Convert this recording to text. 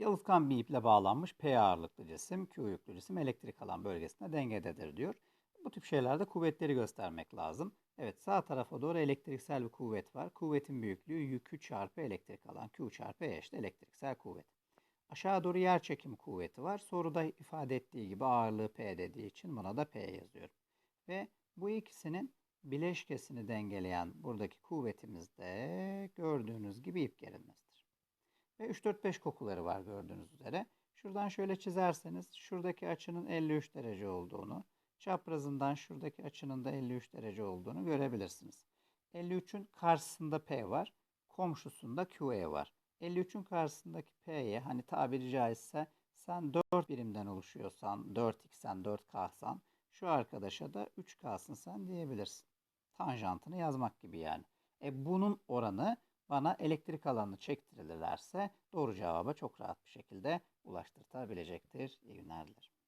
Yalıtkan bir iple bağlanmış P ağırlıklı cisim, Q yüklü cisim elektrik alan bölgesinde dengededir diyor. Bu tip şeylerde kuvvetleri göstermek lazım. Evet sağ tarafa doğru elektriksel bir kuvvet var. Kuvvetin büyüklüğü yükü çarpı elektrik alan Q çarpı E işte elektriksel kuvvet. Aşağı doğru yer çekimi kuvveti var. Soruda ifade ettiği gibi ağırlığı P dediği için buna da P yazıyorum. Ve bu ikisinin bileşkesini dengeleyen buradaki kuvvetimiz de gördüğünüz gibi ip gerilmesidir. Ve 3-4-5 kokuları var gördüğünüz üzere. Şuradan şöyle çizerseniz şuradaki açının 53 derece olduğunu, çaprazından şuradaki açının da 53 derece olduğunu görebilirsiniz. 53'ün karşısında P var, komşusunda QE var. 53'ün karşısındaki P'ye hani tabiri caizse sen 4 birimden oluşuyorsan, 4x'sen 4k'san şu arkadaşa da 3k'sın sen diyebilirsin. Tanjantını yazmak gibi yani. E bunun oranı bana elektrik alanını çektirilirlerse doğru cevaba çok rahat bir şekilde ulaştırtabilecektir. İyi günler dilerim.